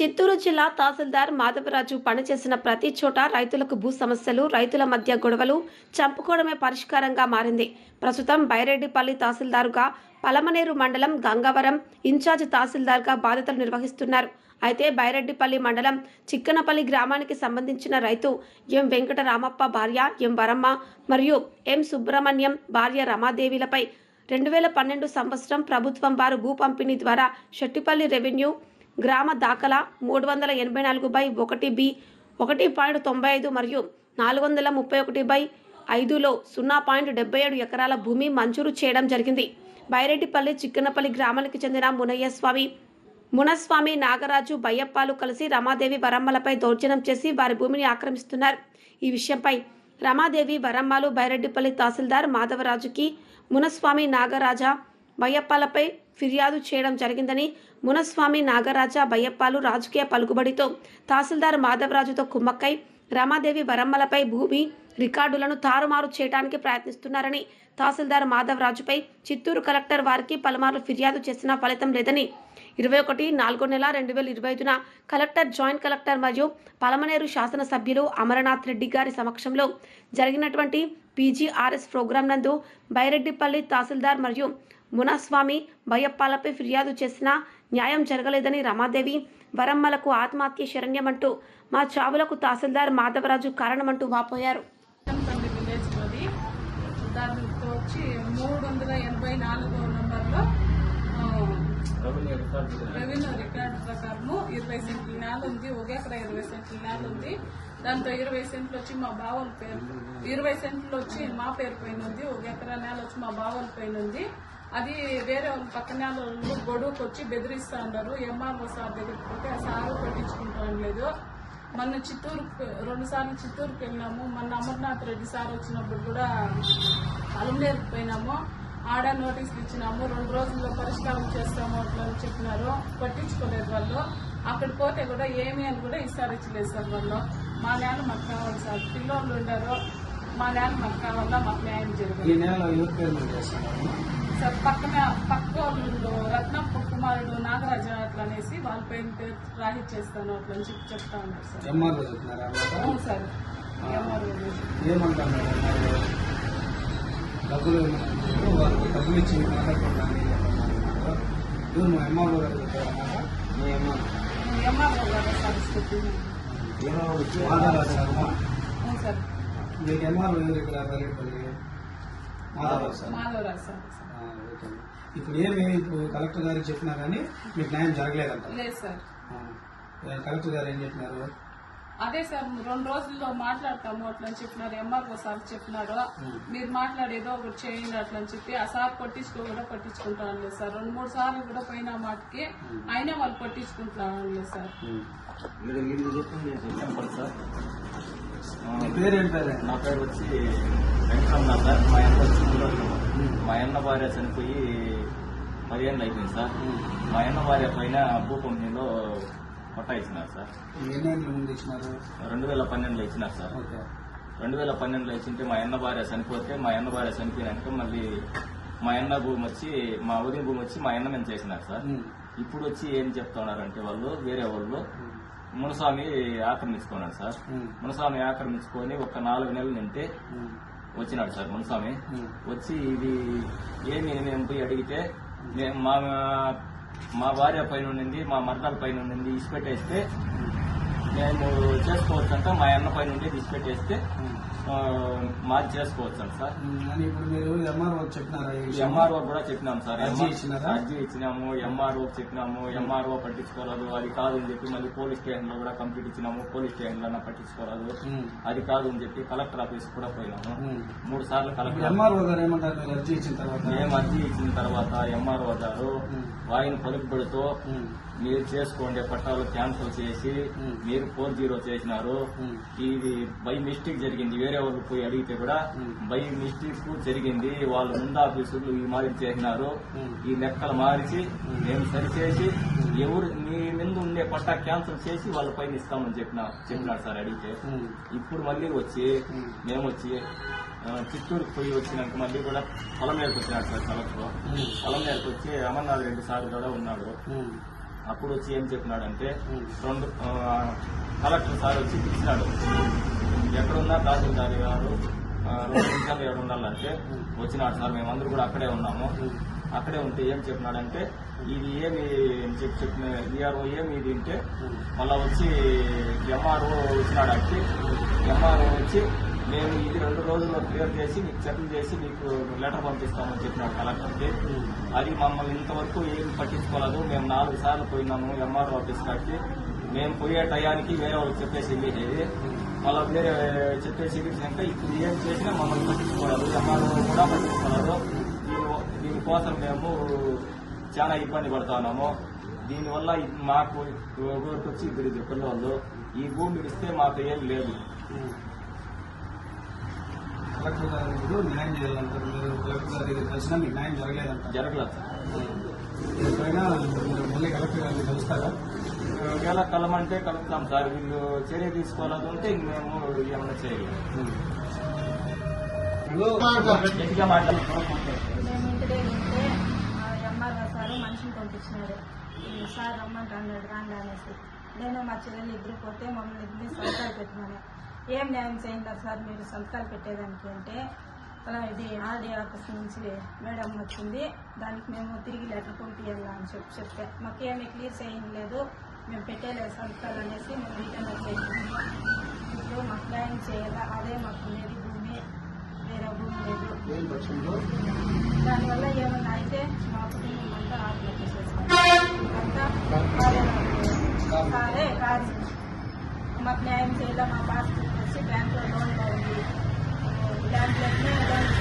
చిత్తూరు జిల్లా తహసీల్దార్ మాధవరాజు పనిచేసిన ప్రతి చోట రైతులకు భూ సమస్యలు రైతుల మధ్య గొడవలు చంపుకోవడమే పరిష్కారంగా మారింది. ప్రస్తుతం బైరెడ్డిపల్లి తహసీల్దారుగా పలమనేరు మండలం గంగవరం ఇన్ఛార్జ్ తహసీల్దార్గా బాధ్యతలు నిర్వహిస్తున్నారు. అయితే బైరెడ్డిపల్లి మండలం చిక్కనపల్లి గ్రామానికి సంబంధించిన రైతు ఎం వెంకట రామప్ప భార్య ఎం వరమ్మ మరియు ఎం సుబ్రహ్మణ్యం భార్య రమాదేవిలపై రెండు వేల పన్నెండు సంవత్సరం ప్రభుత్వం వారు భూ పంపిణీ ద్వారా షెట్టిపల్లి రెవెన్యూ గ్రామ దాఖలా మూడు వందల ఎనభై నాలుగు బై ఒకటి బి ఒకటి పాయింట్ తొంభై ఐదు మరియు నాలుగు వందల ముప్పై ఒకటి బై ఐదులో సున్నా పాయింట్ డెబ్బై ఏడు ఎకరాల భూమి మంజూరు చేయడం జరిగింది. బైరెడ్డిపల్లి చిక్కనపల్లి గ్రామానికి చెందిన మునయ్యస్వామి మునస్వామి నాగరాజు బయ్యప్పాలు కలిసి రమాదేవి వరమ్మలపై దౌర్జన్యం చేసి వారి భూమిని ఆక్రమిస్తున్నారు. ఈ విషయంపై రమాదేవి వరమ్మలు బైరెడ్డిపల్లి తహసీల్దార్ మాధవరాజుకి మునస్వామి నాగరాజా బయ్యప్పాలపై ఫిర్యాదు చేయడం జరిగిందని మునస్వామి నాగరాజ బయ్యప్పాలు రాజకీయ పలుకుబడితో తహసీల్దార్ మాధవరాజుతో కుమ్మక్కై రమాదేవి వరమ్మలపై భూమి రికార్డులను తారుమారు చేయడానికి ప్రయత్నిస్తున్నారని తహసీల్దార్ మాధవరాజుపై చిత్తూరు కలెక్టర్ వారికి పలుమార్లు ఫిర్యాదు చేసినా ఫలితం లేదని. ఇరవై ఒకటి నాలుగో నెల రెండు వేల ఇరవై ఐదున కలెక్టర్ జాయింట్ కలెక్టర్ మరియు పలమనేరు శాసనసభ్యులు అమరనాథ్ రెడ్డి గారి సమక్షంలో జరిగినటువంటి పీజీఆర్ఎస్ ప్రోగ్రాం నందు బైరెడ్డిపల్లి తహసీల్దార్ మరియు మునస్వామి బయ్యప్పాలపై ఫిర్యాదు చేసినా న్యాయం జరగలేదని రమాదేవి వరమ్మలకు ఆత్మహత్య శరణ్యమంటూ మా చావులకు తహసీల్దార్ మాధవరాజు కారణమంటూ వాపోయారు. దాంతో వచ్చి మూడు వందల ఎనభై నాలుగో నంబర్లో రెవెన్యూ రికార్డు ప్రకారము ఇరవై సెంట్ల నేల ఉంది ఒక ఎకరా ఇరవై సెంట్ల నేల ఉంది. దాంతో ఇరవై సెంట్లు వచ్చి మా బావల పేరు ఇరవై సెంట్లు వచ్చి మా పేరు పైన ఉంది ఒక ఎకరా నేల వచ్చి మా బావల పైన ఉంది. అది వేరే పక్కన వాళ్ళు గొడవకు వచ్చి బెదిరిస్తా ఉన్నారు. ఎంఆర్ఓ సార్ దగ్గరికి పోతే ఆ సారు పట్టించుకుంటాం లేదు. మొన్న చిత్తూరు రెండు సార్లు చిత్తూరుకి వెళ్ళినాము మొన్న అమర్నాథ్ రెడ్డి సార్ వచ్చినప్పుడు కూడా అలంనేరుకు పోయినాము. ఆడ నోటీసులు ఇచ్చినాము. రెండు రోజుల్లో పరిష్కారం చేస్తాము అట్లా అని చెప్పినారు. పట్టించుకోలేదు వాళ్ళు. అక్కడ పోతే కూడా ఏమి అని కూడా ఇస్తారు ఇచ్చలేదు సార్ వాళ్ళు. మా నాన్న మాకు కావాలి సార్. పిల్లోళ్ళు ఉండరు. మా నేల మాకు కావాలా మాకు న్యాయం ఈ జరగాలి నెల ఎవరి పేరు మీద చేస్తున్నారు? సార్ పక్కన పక్క వాళ్ళు రత్నప్ప కుమారుడు నాగరాజ అట్లా అనేసి వాళ్ళ పైన పేరు రాహిచ్చేస్తాను అట్లా అని చెప్పి చెప్తా ఉన్నారు సార్. ఎంఆర్ఓ చెప్తున్నారా అవును సార్ ఎంఆర్ఓ ఎంఆర్ఓ డబ్బులు డబ్బులు ఇచ్చి మాట్లాడుకోవడానికి ఎవరు మా ఎంఆర్ఓ గారు చెప్పారన్నమాట. మీ ఎంఆర్ఓ. ఎంఆర్ఓ గారు సార్ ఇస్తుంది మాధవ శర్మ అవును సార్. మీకు ఇక్కడ సార్. సార్. ఓకే. ఇప్పుడు ఏమి ఇప్పుడు కలెక్టర్ గారికి చెప్పినా కానీ మీకు న్యాయం జరగలేదంట. లేదు సార్. కలెక్టర్ గారు ఏం చెప్పినారు? అదే సార్ రెండు రోజుల్లో మాట్లాడతాము అట్లా అని చెప్పినారు ఎంఆర్ఓ సార్ చెప్పినారు. మీరు మాట్లాడేదో ఒకటి చేయండి అట్లా అని చెప్పి ఆ సార్ పట్టించుకో కూడా పట్టించుకుంటాను లేదు సార్. రెండు మూడు సార్లు కూడా పోయిన మాటకి అయినా వాళ్ళు పట్టించుకుంటాను లేదు సార్. నా పేరు వచ్చి వెంకటరమణ సార్. మా అన్న వచ్చి. మా అన్న భార్య చనిపోయి పదిహేను అయిపోయింది సార్. మా అన్న భార్య పైన భూ కంపెనీలో పట్టా ఇచ్చినారు సార్ రెండు వేల పన్నెండులో ఇచ్చినారు సార్. ఓకే. రెండు వేల పన్నెండులో ఇచ్చింటే మా అన్న భార్య చనిపోతే మా అన్న భార్య చనిపోయినాక మళ్ళీ మా అన్న భూమి వచ్చి మా ఉదయం భూమి వచ్చి మా అన్న మీద చేసినారు సార్. ఇప్పుడు వచ్చి ఏం చెప్తా ఉన్నారంటే వాళ్ళు వేరే వాళ్ళు మునస్వామి ఆక్రమించుకున్నాడు సార్. మునస్వామి ఆక్రమించుకొని ఒక నాలుగు నెలలు నింటే. వచ్చినాడు సార్ మునస్వామి. వచ్చి ఇది ఏమి మేము పోయి అడిగితే మేము మా మా భార్య పైన ఉండింది మా మరదల పైన ఉండింది ఇసుపెట్టేస్తే మేము చేసుకోవచ్చు అంట మా అన్న పైన ఉండి ఇసిపెట్టేస్తే ఉమ్. ఆ, మాది చేసుకోవచ్చు అంట సార్ ఇప్పుడు మీరు ఎంఆర్ఓ చెప్పినారా? ఎంఆర్ఓ కూడా చెప్పినాం సార్ అర్జీ ఇచ్చినాము ఎంఆర్ఓ చెప్పినాము ఎంఆర్ఓ పట్టించుకోరాదు అది కాదు అని చెప్పి మళ్ళీ పోలీస్ స్టేషన్లో కూడా కంప్లీట్ ఇచ్చినాము పోలీస్ స్టేషన్లో పట్టించుకోరాదు. అది కాదు అని చెప్పి కలెక్టర్ ఆఫీస్ కూడా పోయినాము. మూడు సార్లు కలెక్టర్ ఎంఆర్ఓ గారు ఏమంటారు అర్జీ ఇచ్చిన తర్వాత మేము అర్జీ ఇచ్చిన తర్వాత ఎంఆర్ఓ గారు. వాయిని పలుకుబడితో. మీరు చేసుకోండి పట్టాలు క్యాన్సిల్ చేసి. మీరు ఫోర్ జీరో చేసినారు. ఇది బై మిస్టేక్ జరిగింది వేరే వాళ్ళు పోయి అడిగితే కూడా. బై మిస్టేక్ జరిగింది వాళ్ళు ముందు ఆఫీసులు ఈ మాదిరి చేసినారు. ఈ లెక్కలు మార్చి మేము సరిచేసి ఎవరు మీ మీద ఉండే పట్టా క్యాన్సిల్ చేసి వాళ్ళ పైన ఇస్తామని చెప్పిన చెప్పినాడు సార్ అడిగితే. ఇప్పుడు మళ్ళీ వచ్చి. మేము వచ్చి చిత్తూరుకు పోయి వచ్చినాక మళ్ళీ కూడా పొలం మేరకు వచ్చినాడు సార్ కలెక్టర్. పొలం మేరకు వచ్చి అమర్నాథ్ రెడ్డి సార్ కూడా ఉన్నాడు. అప్పుడు వచ్చి ఏం చెప్పినాడంటే రెండు కలెక్టర్ సార్ వచ్చి పిలిచినాడు. ఎక్కడున్నా తహసీల్దార్ గారు రెండు నిమిషాలు ఎక్కడ ఉండాలంటే వచ్చినాడు సార్ మేమందరూ కూడా అక్కడే ఉన్నాము. అక్కడే ఉంటే ఏం చెప్పినాడంటే ఇది ఏమి చెప్పి చెప్పిన ఈఆర్ఓ ఏమి ఇది అంటే మళ్ళా వచ్చి ఎంఆర్ఓ వచ్చినాడు అంటే ఎంఆర్ఓ వచ్చి మేము ఇది రెండు రోజుల్లో క్లియర్ చేసి మీకు సెటిల్ చేసి మీకు లెటర్ పంపిస్తామని చెప్పినాడు కలెక్టర్కి. అది మమ్మల్ని ఇంతవరకు ఏం పట్టించుకోలేదు. మేము నాలుగు సార్లు పోయినాము ఎంఆర్ఓ ఆఫీస్ కాడికి. మేము పోయే టయానికి వేరే వాళ్ళకి చెప్పేసి వెళ్ళేది. మళ్ళీ వేరే చెప్పేసి వెళ్ళినాక ఇప్పుడు ఏం చేసినా మమ్మల్ని పట్టించుకోలేదు. ఎంఆర్ఓ కూడా పట్టించుకోలేదు. దీని- దీనికోసం మేము చాలా ఇబ్బంది పడుతున్నాము. దీనివల్ల మాకు ఊరికి వచ్చి ఇద్దరు ఇద్దరు పిల్లలు ఈ భూమి ఇస్తే మాకు ఏం లేదు. కలెక్టర్ మీరు న్యాయం చేయాలంటారు. మీరు కలెక్టర్ గారి దగ్గర కలిసినా మీకు న్యాయం జరగలేదంటారు జరగలేదు. ఎప్పుడైనా మీరు మళ్ళీ కలెక్టర్ గారిని కలుస్తారా? ఒకవేళ కలమంటే కలుపుతాం సార్. వీళ్ళు చర్య తీసుకోవాలని ఉంటే ఇంక మేము ఏమైనా చేయలేము. గట్టిగా మాట్లాడుతున్నాం ఎంఆర్ఓ సారు మనిషిని పంపించినాడు ఈ సార్ రమ్మంట అన్నాడు రాండి అనేసి. నేను మా చెల్లెలు ఇద్దరు పోతే మమ్మల్ని ఇద్దరిని సంతకాలు పెట్టమని ఏం న్యాయం చేయంటారు సార్? మీరు సంతకాలు పెట్టేదానికి అంటే అలా ఇది ఆర్డీ ఆఫీస్ నుంచి మేడం వచ్చింది. దానికి మేము తిరిగి లెటర్ పంపించాలా అని చెప్పి చెప్తే మాకేమీ క్లియర్ చేయలేదు మేము పెట్టేలేదు సంతకాలు అనేసి మేము రిటర్న్ వచ్చేసాము. ఇప్పుడు మాకు న్యాయం చేయాలా? అదే మాకు ఉండేది భూమి వేరే భూమి లేదు. దానివల్ల ఏమన్నా అయితే మా కుటుంబం అంతా ఆత్మహత్య చేసుకోవాలి అంతా సారే కాదు. మాకు న్యాయం చేయాలి? మా పాస్పోర్ట్ హెచ్డిఎఫ్సి బ్యాంక్లో లోన్ ఉంది. దాంట్లో లోన్